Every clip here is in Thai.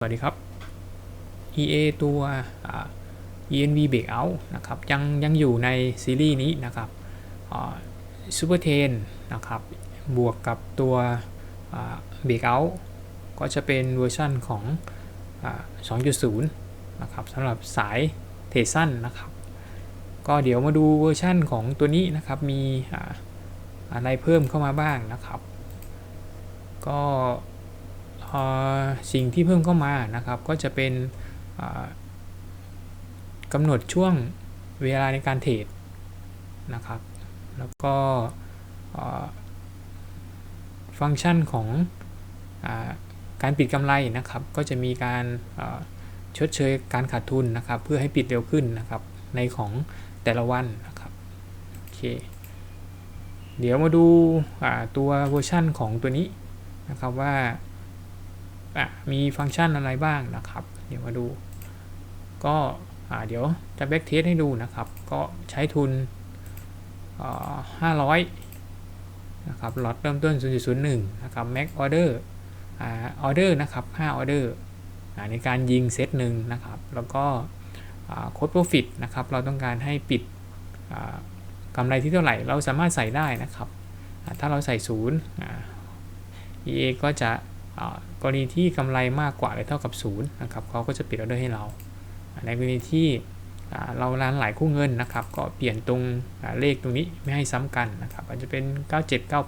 สวัสดีครับ EA ตัว ENV Breakout นะครับยังยังอยู่ในซีรีส์นี้นะครับซูเปอร์เทนนะครับบวกกับตัว Breakout ก็จะเป็นเวอร์ชันของอ2.0นะครับสำหรับสายเทสั้นนะครับ ก็เดี๋ยวมาดูเวอร์ชันของตัวนี้นะครับมีอะไรเพิ่มเข้ามาบ้างนะครับ ก็ สิ่งที่เพิ่มเข้ามานะครับก็จะเป็นกำหนดช่วงเวลาในการเทรดนะครับ แล้วก็ฟังก์ชันของอการปิดกำไรนะครับ ก็จะมีการชดเชยการขาดทุนนะครับ เพื่อให้ปิดเร็วขึ้นนะครับ ในของแต่ละวันนะครับโอเคเดี๋ยวมาดูาตัวเวอร์ชันของตัวนี้นะครับว่า อะมีฟังก์ชันอะไรบ้างนะครับ เดี๋ยวมาดู ก็อ่าเดี๋ยวจะแบ็กเทสให้ดูนะครับ ก็ใช้ทุนห้าร้อยนะครับล็อตเริ่มต้น 0.01 นะครับแม็กออเดอร์ออเดอร์นะครับ5ออเดอร์ในการยิงเซตหนึ่งนะครับ แล้วก็โค้ดโปรฟิตนะครับ เราต้องการให้ปิดกำไรที่เท่าไหร่ เราสามารถใส่ได้นะครับ ถ้าเราใส่ศูนย์ EA ก็จะ กรณีที่กำไรมากกว่าหรือเท่ากับ0นะครับเขาก็จะปิดออเดอร์ให้เรา ในกรณีที่เรารันหลายคู่เงินนะครับ ก็เปลี่ยนตรงเลขตรงนี้ไม่ให้ซ้ำกันนะครับ อาจจะเป็น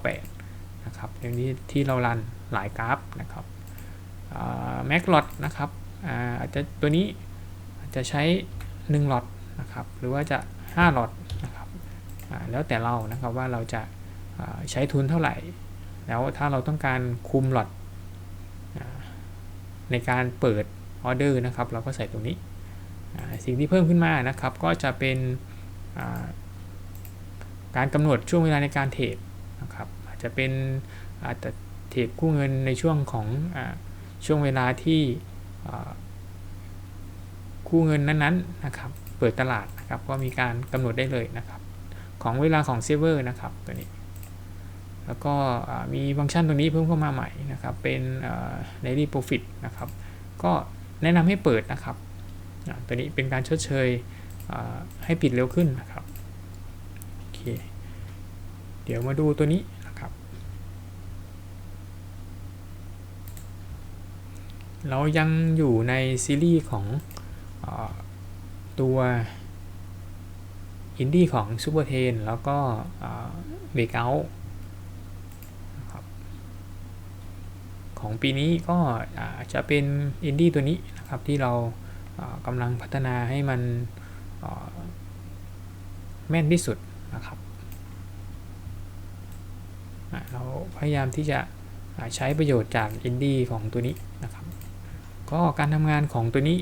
9798 นะครับอย่างนี้ที่เรารันหลายกราฟนะครับแม็กหลอตนะครับอาจจะตัวนี้อาจจะใช้1ลอตนะครับ หรือว่าจะ5ลอตนะครับแล้วแต่เรานะครับว่าเราจะใช้ทุนเท่าไหร่ แล้วถ้าเราต้องการคุมหลอต ในการเปิดออเดอร์นะครับ เราก็ใส่ตรงนี้ สิ่งที่เพิ่มขึ้นมานะครับ ก็จะเป็นการกำหนดช่วงเวลาในการเทรดนะครับอาจจะเป็นอาจจะเทรดคู่เงินในช่วงของอช่วงเวลาที่คู่เงินนั้นๆนะครับ เปิดตลาดนะครับก็มีการกำหนดได้เลยนะครับ ของเวลาของเซิร์ฟเวอร์นะครับตัวนี้ แล้วก็มีฟังก์ชันตรงนี้เพิ่มเข้ามาใหม่นะครับ เป็น daily profit นะครับ ก็แนะนำให้เปิดนะครับ ตัวนี้เป็นการชดเชยให้ปิดเร็วขึ้นนะครับ โอเค เดี๋ยวมาดูตัวนี้นะครับ เรายังอยู่ในซีรีส์ของอตัวอินดี้ของซูเปอร์เทนแล้วก็เบรกเอาท์ ของปีนี้ก็จะเป็นอินดี้ตัวนี้นะครับที่เรากำลังพัฒนาให้มันแม่นที่สุดนะครับเราพยายามที่จะใช้ประโยชน์จากอินดี้ของตัวนี้นะครับ ก็การทำงานของตัวนี้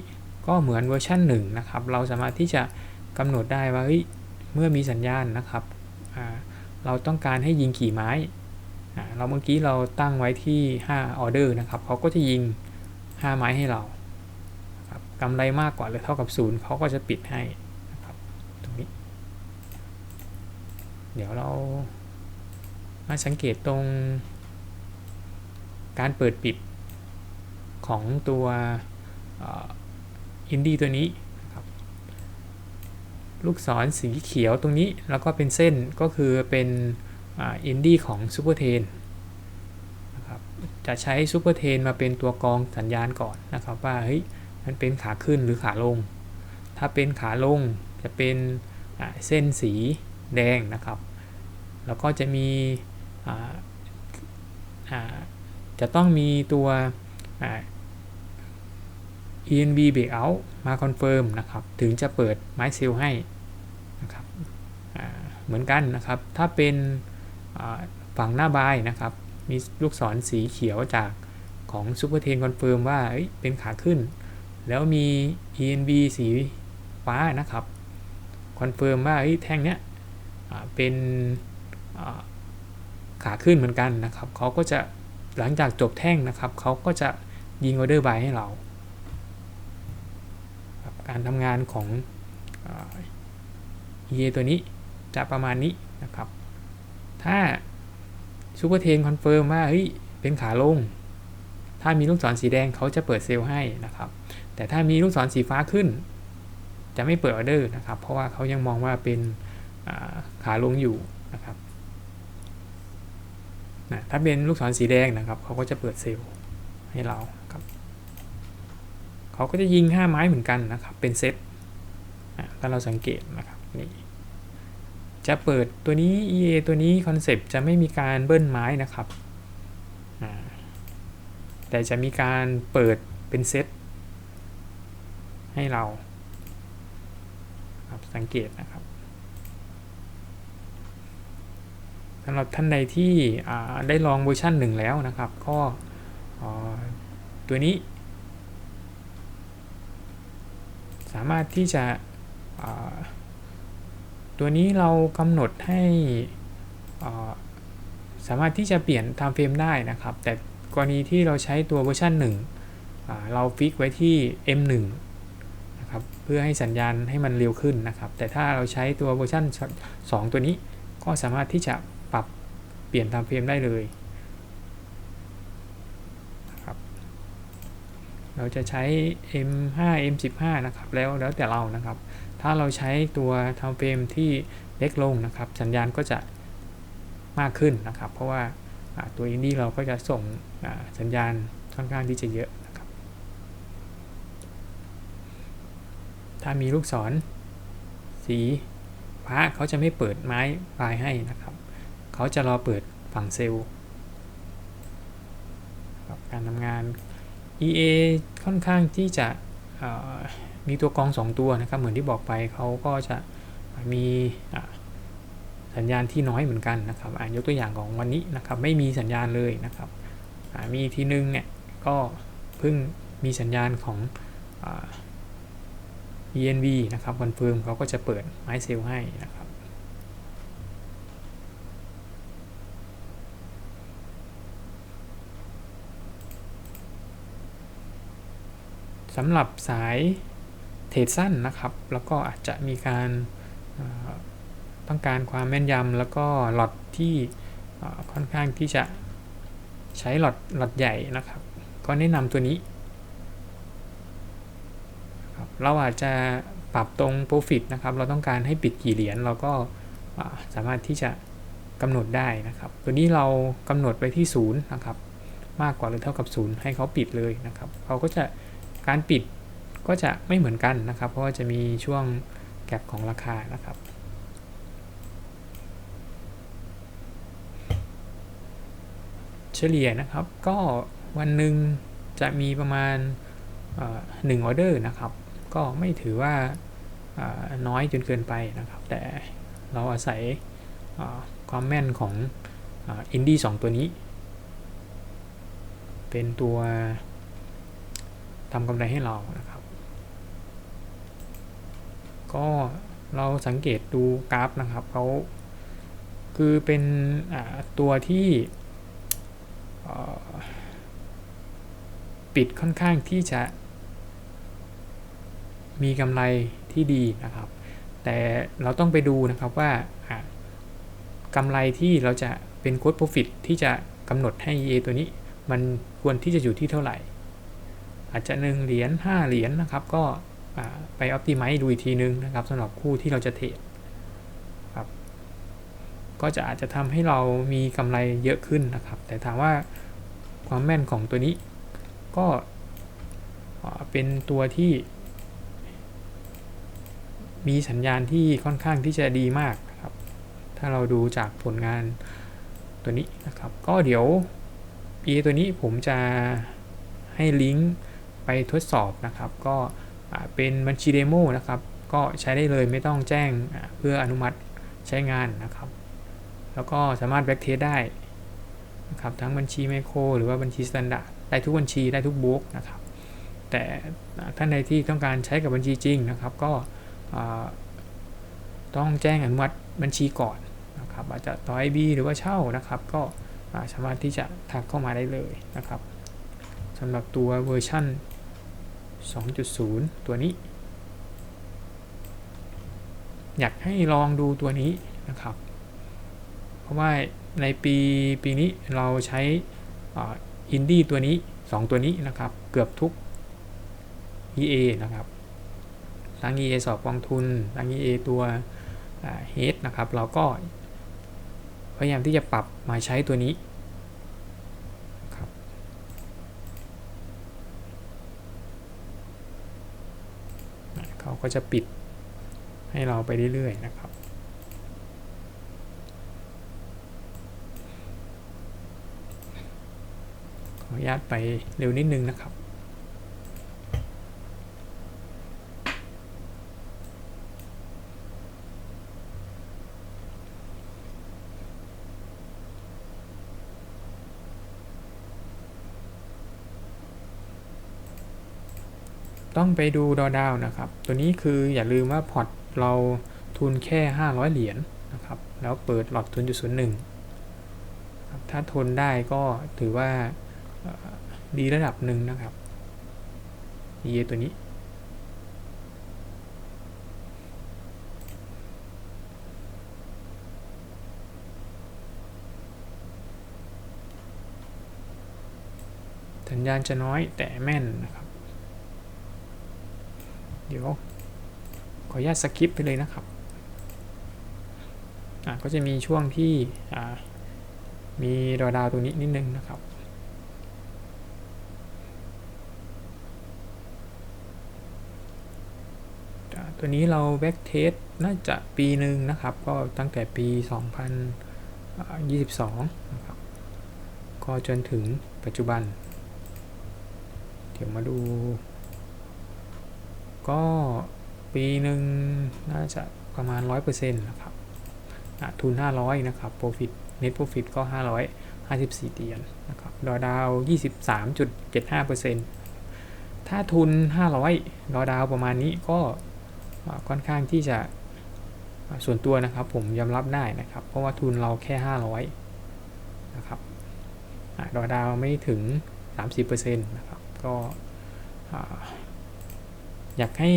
ก็เหมือนเวอร์ชัน1นะครับ เราสามารถที่จะกำหนดได้ว่าเมื่อมีสัญญาณนะครับ เราต้องการให้ยิงกี่ไม้ เราเมื่อกี้เราตั้งไว้ที่5ออเดอร์นะครับเขาก็จะยิง 5 ไม้ให้เราครับกำไรมากกว่าหรือเท่ากับ0เขาก็จะปิดให้นะครับตรงนี้ เดี๋ยวเรามาสังเกตตรงการเปิดปิดของตัวอินดี้ตัวนี้นะครับลูกศรสีเขียวตรงนี้แล้วก็เป็นเส้นก็คือเป็น อินดี้ของซูเปอร์เทนนะครับจะใช้ซูเปอร์เทนมาเป็นตัวกรองสัญญาณก่อนนะครับว่าเฮ้ยมันเป็นขาขึ้นหรือขาลง ถ้าเป็นขาลงจะเป็นเส้นสีแดงนะครับ แล้วก็จะมีจะต้องมีตัว ENB breakout มาคอนเฟิร์มนะครับ ถึงจะเปิดไม้เซลให้นะครับเหมือนกันนะครับ ถ้าเป็น ฝั่งหน้าบายนะครับ มีลูกศรสีเขียวจากของ Super 10 Confirm ว่าเป็นขาขึ้น แล้วมี ENB สีฟ้านะครับคอนเฟิร์มว่าแท่งเนี้ยเป็นขาขึ้นเหมือนกันนะครับเขาก็จะหลังจากจบแท่งนะครับเขาก็จะยิงออเดอร์บายให้เรา การทำงานของ EA ตัวนี้จะประมาณนี้นะครับ ถ้าซูเปอร์เทนคอนเฟิร์มว่าเฮ้ยเป็นขาลง ถ้ามีลูกศรสีแดงเขาจะเปิดเซลล์ให้นะครับ แต่ถ้ามีลูกศรสีฟ้าขึ้น จะไม่เปิดออเดอร์นะครับ เพราะว่าเขายังมองว่าเป็นขาลงอยู่นะครับนะถ้าเป็นลูกศรสีแดงนะครับเขาก็จะเปิดเซลล์ให้เราครับเขาก็จะยิง 5 ไม้เหมือนกันนะครับ เป็นเซตถ้าเราสังเกตนะครับนี่ จะเปิดตัวนี้ EA ตัวนี้คอนเซปต์จะไม่มีการเบิ้ลไม้นะครับ แต่จะมีการเปิดเป็นเซตให้เราครับสังเกตนะครับสำหรับท่านใดที่ได้ลองเวอร์ชันหนึ่งแล้วนะครับ ก็ตัวนี้ สามารถที่จะ ตัวนี้เรากำหนดให้สามารถที่จะเปลี่ยน time frame ได้นะครับ แต่กรณีที่เราใช้ตัวเวอร์ชัน1 เราฟิกไว้ที่ M1 นะครับ เพื่อให้สัญญาณให้มันเร็วขึ้นนะครับ แต่ถ้าเราใช้ตัวเวอร์ชัน2 ตัวนี้ก็สามารถที่จะปรับเปลี่ยน time frame ได้เลยนะครับ เราจะใช้ M5 M15 นะครับแล้วแล้วแต่เรานะครับ ถ้าเราใช้ตัว time frame ที่เล็กลงนะครับ สัญญาณก็จะมากขึ้นนะครับ เพราะว่าตัวอินดี้เราก็จะส่งสัญญาณค่อนข้างที่จะเยอะนะครับ ถ้ามีลูกศร สีฟ้าเขาจะไม่เปิดไม้ปลายให้นะครับ เขาจะรอเปิดฝั่งเซลล์การทำงาน EA ค่อนข้างที่จะมีตัวกรอง 2 ตัวนะครับ เหมือนที่บอกไปเขาก็จะมีสัญญาณที่น้อยเหมือนกันนะครับยกตัวอย่างของวันนี้นะครับ ไม่มีสัญญาณเลยนะครับมีทีนึงเนี่ยก็เพิ่งมีสัญญาณของ ENV นะครับคอนเฟิร์มเขาก็จะเปิดไม้เซลให้นะครับ สำหรับสายเทรดสั้นนะครับ แล้วก็อาจจะมีการต้องการความแม่นยำแล้วก็หลอดที่ค่อนข้างที่จะใช้หลอดหลอดใหญ่นะครับ ก็แนะนำตัวนี้เราอาจจะปรับตรง profit นะครับ เราต้องการให้ปิดกี่เหรียญเราก็สามารถที่จะกำหนดได้นะครับ ตัวนี้เรากำหนดไปที่0นะครับ มากกว่าหรือเท่ากับ 0 ให้เขาปิดเลยนะครับ เขาก็จะ การปิดก็จะไม่เหมือนกันนะครับ เพราะว่าจะมีช่วงแกลบของราคานะครับเฉลี่ยนะครับก็วันหนึ่งจะมีประมาณหนึ่งออเดอร์นะครับ ก็ไม่ถือว่าน้อยจนเกินไปนะครับ แต่เราอาศัยความแม่นของอินดี้สตัวนี้ เป็นตัว ทำกำไรให้เรานะครับ ก็เราสังเกตดูกราฟนะครับเขาคือเป็นตัวที่ปิดค่อนข้างที่จะ มีกำไรที่ดีนะครับ แต่เราต้องไปดูนะครับว่ากำไรที่เราจะเป็นโค้ดโปรฟิตที่จะกำหนดให้ EA ตัวนี้ มันควรที่จะอยู่ที่เท่าไหร่ อาจจะ 1 เหรียญ5เหรียญนนะครับ ก็ไปออ t ติไมซ์ดูอีกทีนึงนะครับสำหรับคู่ที่เราจะเทรดครับก็จะอาจจะทำให้เรามีกำไรเยอะขึ้นนะครับ แต่ถามว่าความแม่นของตัวนี้ก็เป็นตัวที่ มีสัญญาณที่ค่อนข้างที่จะดีมากครับ ถ้าเราดูจากผลงานตัวนี้นะครับ ก็เดี๋ยว e ตัวนี้ผมจะให้ลิงก์ ไปทดสอบนะครับ ก็เป็นบัญชีเดโมนะครับ ก็ใช้ได้เลยไม่ต้องแจ้งเพื่ออนุมัติใช้งานนะครับ แล้วก็สามารถแบ็กเทสได้นะครับทั้งบัญชีไมโครหรือว่าบัญชีสแตนดาร์ดได้ทุกบัญชีได้ทุกบุ๊กนะครับ แต่ท่านใดที่ต้องการใช้กับบัญชีจริงนะครับ ก็ต้องแจ้งอนุมัติบัญชีก่อนนะครับ อาจจะต่อไอบีหรือว่าเช่านะครับ ก็สามารถที่จะทักเข้ามาได้เลยนะครับสำหรับตัวเวอร์ชัน 2.0 ตัวนี้ อยากให้ลองดูตัวนี้นะครับ เพราะว่าในปีปีนี้เราใช้อินดี้ตัวนี้ 2 ตัวนี้นะครับ เกือบทุก EA นะครับทั้ง EA สอบกองทุนทั้ง EA ตัวเฮดนะครับ เราก็พยายามที่จะปรับมาใช้ตัวนี้ครับเขา ก็จะปิดให้เราไปเรื่อยๆนะครับ ขออนุญาตไปเร็วนิดนึงนะครับ ต้องไปดูดอดาวนะครับ ตัวนี้คืออย่าลืมว่าพอร์ตเราทุนแค่ 500 เหรียญนนะครับ แล้วเปิดหลอดทุนจุดศูนย์หนึ่งถ้าทนได้ก็ถือว่าดีระดับหนึ่งนะครับ EA ตัวนี้ สัญญาณจะน้อยแต่แม่นนะครับ เดี๋ยว ขออนุญาตสกิปไปเลยนะครับก็จะมีช่วงที่มีดอดาวตรงนี้นิดนึงนะครับ ตัวนี้เราแบ็กเทสน่าจะปีหนึ่งนะครับ ก็ตั้งแต่ปี 2022 นะครับ ก็จนถึงปัจจุบัน เดี๋ยวมาดู ก็ปีหนึ่งน่าจะประมาณ 100%นะครับทุน 500 นะครับ Profit Net Profit ก็ 554เหรียญนะครับดอดาว 23.75%ถ้าทุน 500 ดอดาวประมาณนี้ก็ค่อนข้างที่จะส่วนตัวนะครับผมยอมรับได้นะครับ เพราะว่าทุนเราแค่ 500 นะครับดอดาวไม่ถึง 30%นะครับ ก็ อยากให้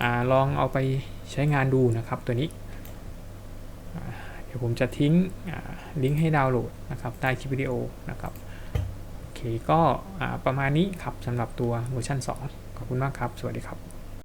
อลองเอาไปใช้งานดูนะครับตัวนี้ เดี๋ยวผมจะทิ้งลิงก์ให้ดาวน์โหลดนะครับใต้คลิปวิดีโอนะครับโอเคก็ประมาณนี้ครับสำหรับตัวเวอร์ชัน2 ขอบคุณมากครับ สวัสดีครับ